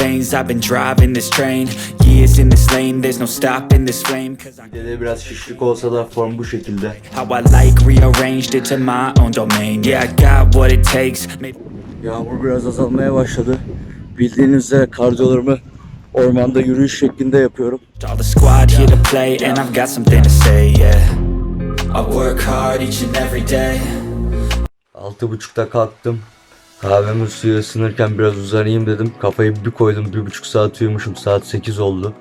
veins. I've been driving this train. Years in this lane, there's no stopping this flame. Cause I biraz şişlik olsa da form bu şekilde. how I like rearranged it to my own domain. Yeah, I got what it takes. Yağmur biraz azalmaya başladı. Bildiğiniz üzere kardiyolarımı ormanda yürüyüş şeklinde yapıyorum. all the squad here to play, and I've got something to say. Yeah, I work hard each and every day. Altı buçukta kalktım. Kahvemi suya ısınırken biraz uzanayım dedim. Kafayı bir koydum. Bir buçuk saat uyumuşum. Saat 8 oldu.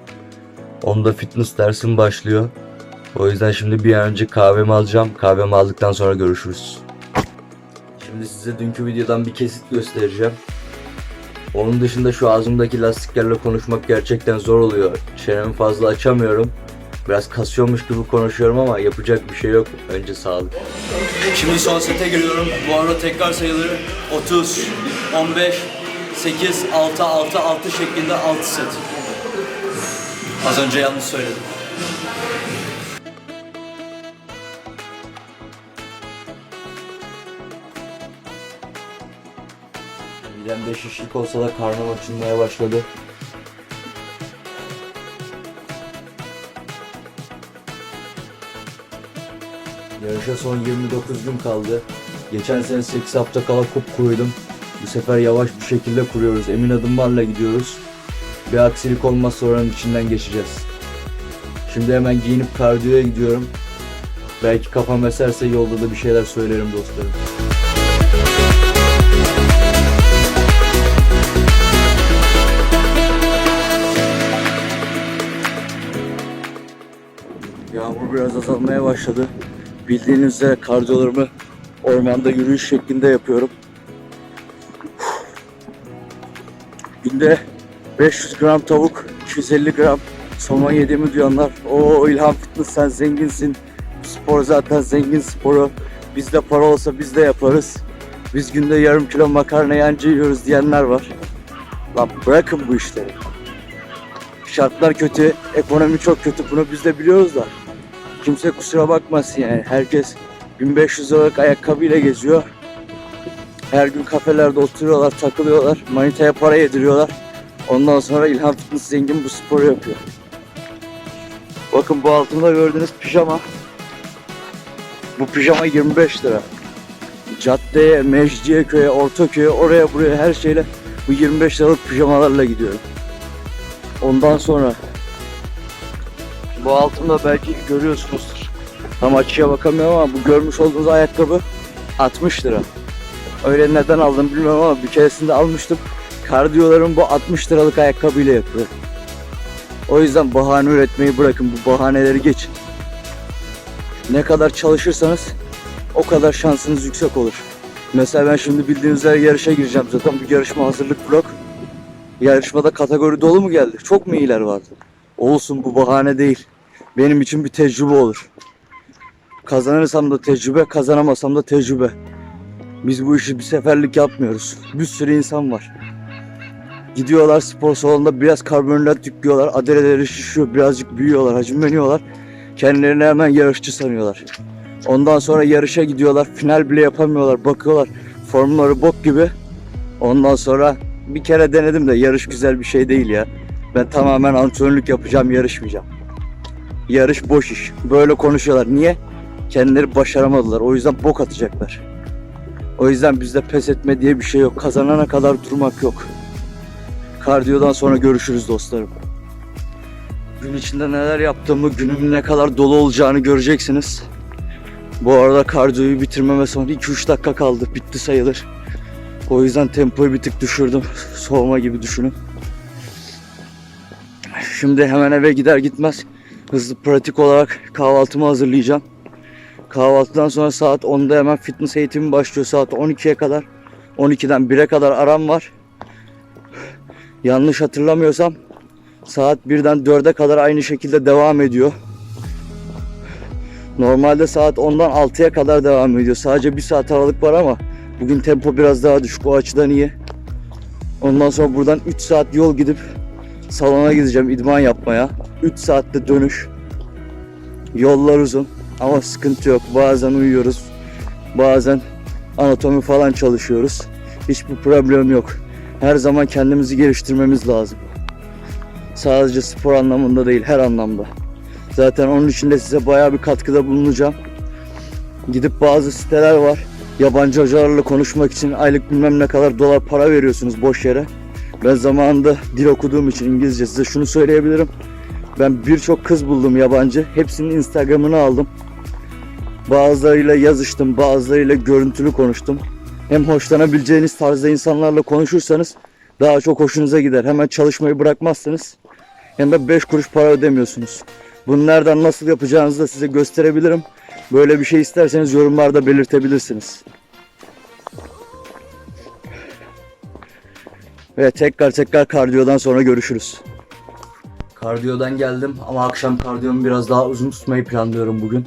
Onda fitness dersim başlıyor. O yüzden şimdi bir an önce kahvemi alacağım. Kahvemi aldıktan sonra görüşürüz. Şimdi size dünkü videodan bir kesit göstereceğim. Onun dışında şu ağzımdaki lastiklerle konuşmak gerçekten zor oluyor. Çenemi fazla açamıyorum. Biraz kasıyormuş gibi konuşuyorum ama yapacak bir şey yok. Önce sağlık. Şimdi son sete giriyorum. Bu arada tekrar sayıları 30, 15, 8, 6, 6, 6 şeklinde 6 set. Az önce yanlış söyledim. Midemde şişlik olsa da karnım açılmaya başladı. Yarışa son 29 gün kaldı. Geçen sene 8 hafta kala kuruydum. Bu sefer yavaş bir şekilde kuruyoruz. Emin adımlarla gidiyoruz. Bir aksilik olmazsa oranın içinden geçeceğiz. Şimdi hemen giyinip kardiyoya gidiyorum. Belki kafam eserse yolda da bir şeyler söylerim dostlarım. Yağmur biraz azalmaya başladı. Bildiğiniz üzere kardiyolarımı ormanda yürüyüş şeklinde yapıyorum. Günde 500 gram tavuk, 250 gram somon yediğimi duyanlar o İlhan Fitness sen zenginsin. Spor zaten zengin sporu. Bizde para olsa biz de yaparız. Biz günde yarım kilo makarna yancı yiyoruz diyenler var. Lan bırakın bu işleri. Şartlar kötü, ekonomi çok kötü bunu biz de biliyoruz da. Kimse kusura bakmasın yani. Herkes 1500 liralık ayakkabıyla geziyor. Her gün kafelerde oturuyorlar, takılıyorlar. Manitaya para yediriyorlar. Ondan sonra İlhan Fitness zengin bu sporu yapıyor. Bakın bu altında gördüğünüz pijama. Bu pijama 25 lira. Caddeye, Mecidiyeköy'e, Ortaköy'e, oraya buraya her şeyle bu 25 liralık pijamalarla gidiyorum. Ondan sonra bu altımda belki görüyorsunuzdur. Tam açıya bakamıyorum ama bu görmüş olduğunuz ayakkabı 60 lira. Öyle neden aldım bilmiyorum ama bir keresinde almıştım. Kardiyolarım bu 60 liralık ayakkabıyla yapıyor. O yüzden bahane üretmeyi bırakın. Bu bahaneleri geçin. Ne kadar çalışırsanız o kadar şansınız yüksek olur. Mesela ben şimdi bildiğiniz üzere yarışa gireceğim zaten. Bir yarışma hazırlık blok. Yarışmada kategori dolu mu geldi? Çok mu iyiler vardı? Olsun bu bahane değil. Benim için bir tecrübe olur. Kazanırsam da tecrübe, kazanamasam da tecrübe. Biz bu işi bir seferlik yapmıyoruz. Bir sürü insan var. Gidiyorlar spor salonunda biraz karbonhidrat yüklüyorlar. Adeleleri şişiyor, birazcık büyüyorlar, hacimleniyorlar. Kendilerini hemen yarışçı sanıyorlar. Ondan sonra yarışa gidiyorlar. Final bile yapamıyorlar. Bakıyorlar formları bok gibi. Ondan sonra bir kere denedim de yarış güzel bir şey değil ya. Ben tamamen antrenörlük yapacağım, yarışmayacağım. Yarış boş iş. Böyle konuşuyorlar. Niye? Kendileri başaramadılar. O yüzden bok atacaklar. O yüzden bizde pes etme diye bir şey yok. Kazanana kadar durmak yok. Kardiyodan sonra görüşürüz dostlarım. Gün içinde neler yaptığımı, günümün ne kadar dolu olacağını göreceksiniz. Bu arada kardiyoyu bitirmeme son 2-3 dakika kaldı. Bitti sayılır. O yüzden tempoyu bir tık düşürdüm. Soğuma gibi düşünün. Şimdi hemen eve gider gitmez hızlı pratik olarak kahvaltımı hazırlayacağım. Kahvaltıdan sonra saat 10'da hemen fitness eğitimi başlıyor. Saat 12'ye kadar. 12'den 1'e kadar aram var. Yanlış hatırlamıyorsam saat 1'den 4'e kadar aynı şekilde devam ediyor. Normalde saat 10'dan 6'ya kadar devam ediyor. Sadece bir saat aralık var ama bugün tempo biraz daha düşük. O açıdan iyi. Ondan sonra buradan 3 saat yol gidip salona gideceğim idman yapmaya. 3 saatte dönüş. Yollar uzun ama sıkıntı yok. Bazen uyuyoruz. Bazen anatomi falan çalışıyoruz. Hiçbir problem yok. Her zaman kendimizi geliştirmemiz lazım. Sadece spor anlamında değil, her anlamda. Zaten onun için de size bayağı bir katkıda bulunacağım. Gidip bazı siteler var. Yabancı hocalarla konuşmak için aylık bilmem ne kadar dolar para veriyorsunuz boş yere. Ben zamanında dil okuduğum için İngilizce size şunu söyleyebilirim. Ben birçok kız buldum yabancı. Hepsinin Instagram'ını aldım. Bazılarıyla yazıştım, bazılarıyla görüntülü konuştum. Hem hoşlanabileceğiniz tarzda insanlarla konuşursanız daha çok hoşunuza gider. Hemen çalışmayı bırakmazsınız. Hem de 5 kuruş para ödemiyorsunuz. Bunu nereden nasıl yapacağınızı da size gösterebilirim. Böyle bir şey isterseniz yorumlarda belirtebilirsiniz. Ve tekrar tekrar kardiyodan sonra görüşürüz. Kardiyodan geldim ama akşam kardiyomu biraz daha uzun tutmayı planlıyorum bugün.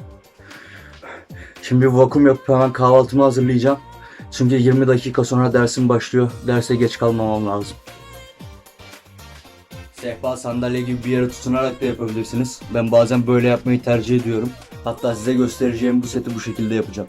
Şimdi vakum yapıp hemen kahvaltımı hazırlayacağım. Çünkü 20 dakika sonra dersim başlıyor. Derse geç kalmamam lazım. Sehpa sandalye gibi bir yere tutunarak da yapabilirsiniz. Ben bazen böyle yapmayı tercih ediyorum. Hatta size göstereceğim bu seti bu şekilde yapacağım.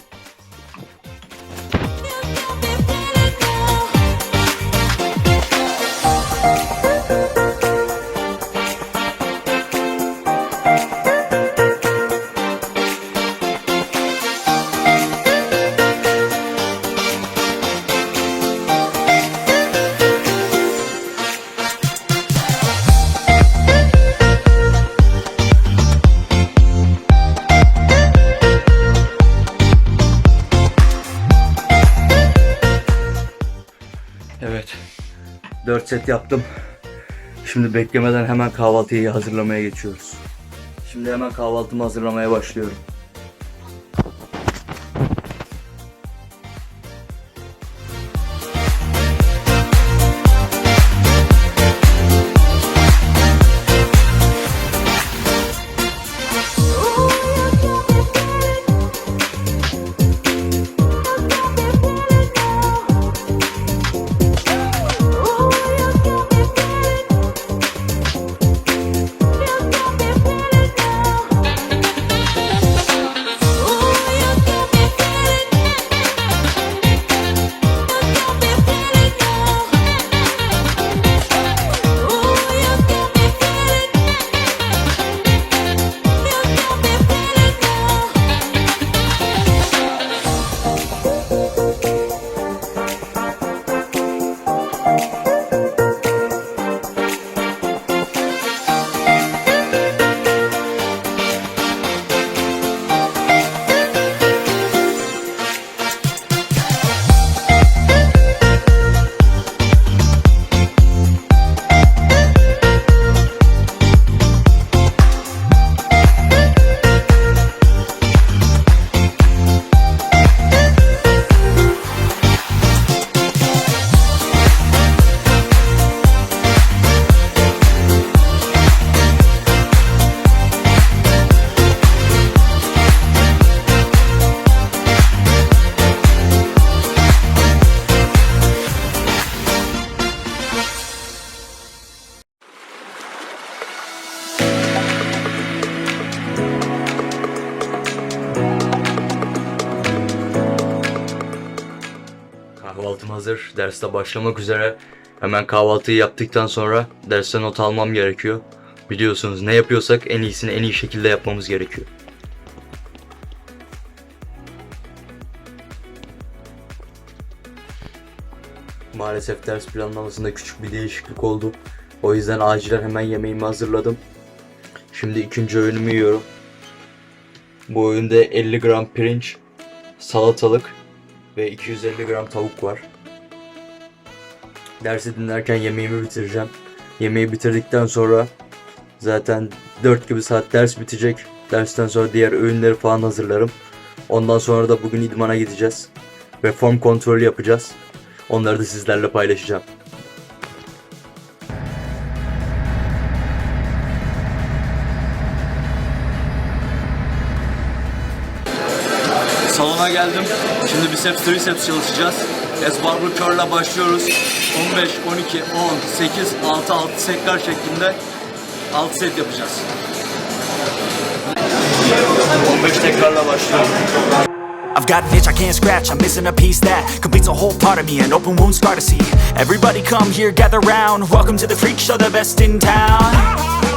4 set yaptım. Şimdi beklemeden hemen kahvaltıyı hazırlamaya geçiyoruz. Şimdi hemen kahvaltımı hazırlamaya başlıyorum. Hazır. Derste başlamak üzere. Hemen kahvaltıyı yaptıktan sonra derste not almam gerekiyor. Biliyorsunuz ne yapıyorsak en iyisini en iyi şekilde yapmamız gerekiyor. Maalesef ders planlamasında küçük bir değişiklik oldu. O yüzden acilen hemen yemeğimi hazırladım. Şimdi ikinci öğünümü yiyorum. Bu öğünde 50 gram pirinç, salatalık ve 250 gram tavuk var. Dersi dinlerken yemeğimi bitireceğim. Yemeği bitirdikten sonra zaten 4 gibi saat ders bitecek. Dersten sonra diğer öğünleri falan hazırlarım. Ondan sonra da bugün idmana gideceğiz. Ve form kontrolü yapacağız. Onları da sizlerle paylaşacağım. Salona geldim. Şimdi biceps triceps çalışacağız. Curl'la başlıyoruz. 15, 12, 10, 8, 6, 6 setler şeklinde 6 set yapacağız. 15 tekrarla başlıyorum. I've got an itch I can't scratch, I'm missing a piece that completes a whole part of me, an open wound scar to see. Everybody come here, gather round. Welcome to the freak show, the best in town.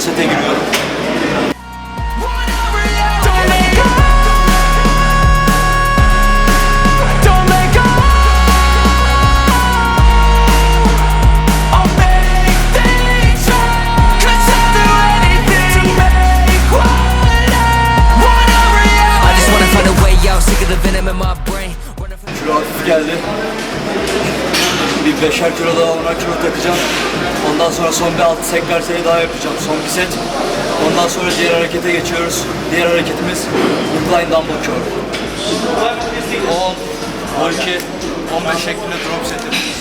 Şimdi son sete Bir beşer kilo daha ona kilo takacağım. Ondan sonra son bir altı tekrar sayı daha yapacağım. Son bir set. Ondan sonra diğer harekete geçiyoruz. Diğer hareketimiz incline dumbbell curl. 10, 12, 15 şeklinde drop set yapacağız.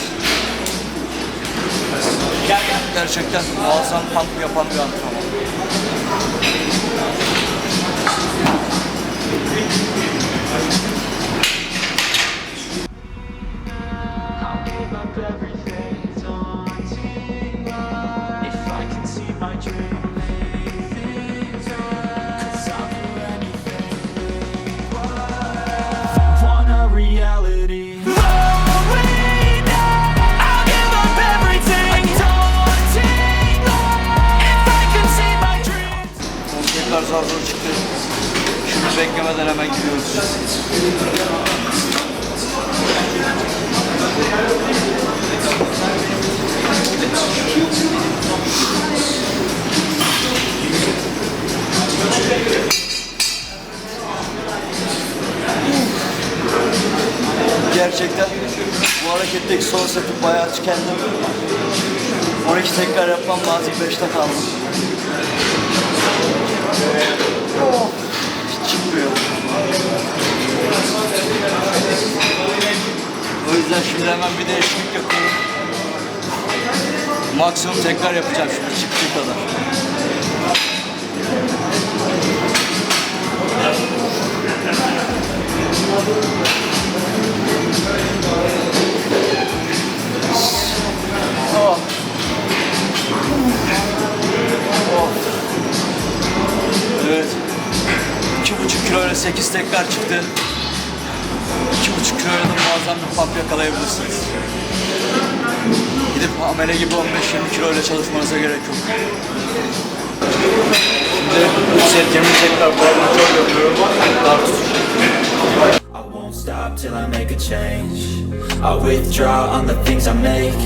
Gerçekten muazzam pump yapan bir antrenman. Hemen gidiyoruz. Gerçekten bu hareketteki son seti bayağı tükendim. 12 tekrar yapmam lazım. 5'te kaldım. Yüzden şimdi hemen bir değişiklik yapıyorum. Maksimum tekrar yapacağım şimdi çıktığı kadar. Oh. Oh. Evet. İki buçuk kilo ile sekiz tekrar çıktı. Buçuk kilo ile de muazzam bir pump yakalayabilirsiniz. Gidip amele gibi 15-20 kilo ile çalışmanıza gerek yok. Şimdi bu setlerimi tekrar curl yapıyorum. Daha won't stop till I make a change. I withdraw on the things I make.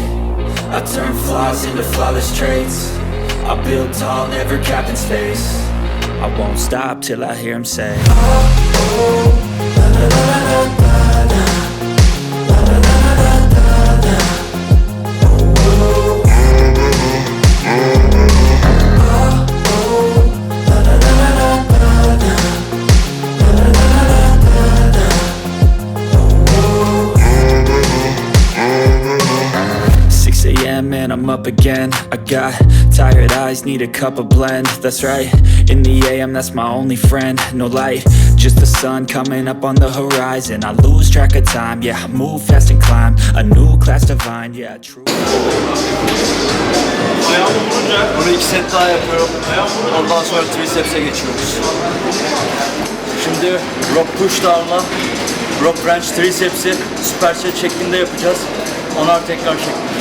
I turn flaws into flawless traits. I build tall, never capped in space. I won't stop till I hear him say. Six up again. I got tired eyes, need a cup of blend. That's right. In the a.m., that's my only friend. No light, just the sun coming up on the horizon. I lose track of time. Yeah, move fast and climb a new class divine. Yeah, true. Bunu iki set daha yapıyorum. Ondan sonra triceps'e geçiyoruz. Şimdi rope push down'la rope wrench triceps'i süper set şeklinde yapacağız. Onar tekrar şeklinde.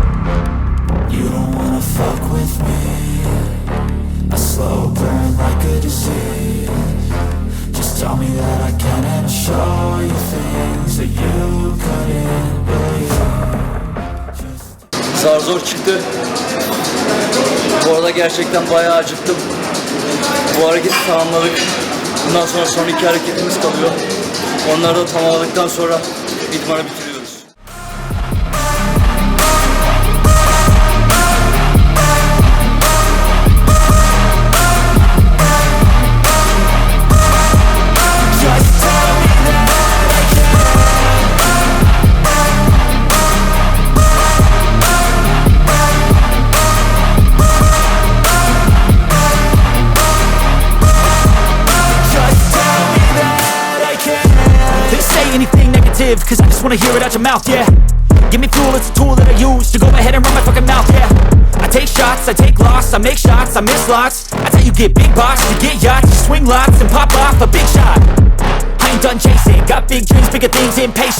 You don't wanna fuck with me A slow burn like a disease Just tell me that I can show you things that you couldn't believe Zar zor çıktı. Bu arada gerçekten bayağı acıktım. Bu hareketi tamamladık. Bundan sonra son iki hareketimiz kalıyor. Onları da tamamladıktan sonra idmanı bitiriyoruz. Negative Cause I just wanna hear it out your mouth, yeah. Give me fuel, it's a tool that I use To go ahead and run my fucking mouth, yeah. I take shots, I take loss, I make shots, I miss lots. That's how you get big box, you get yachts You swing lots and pop off a big shot. I ain't done chasing, got big dreams, bigger things, impatient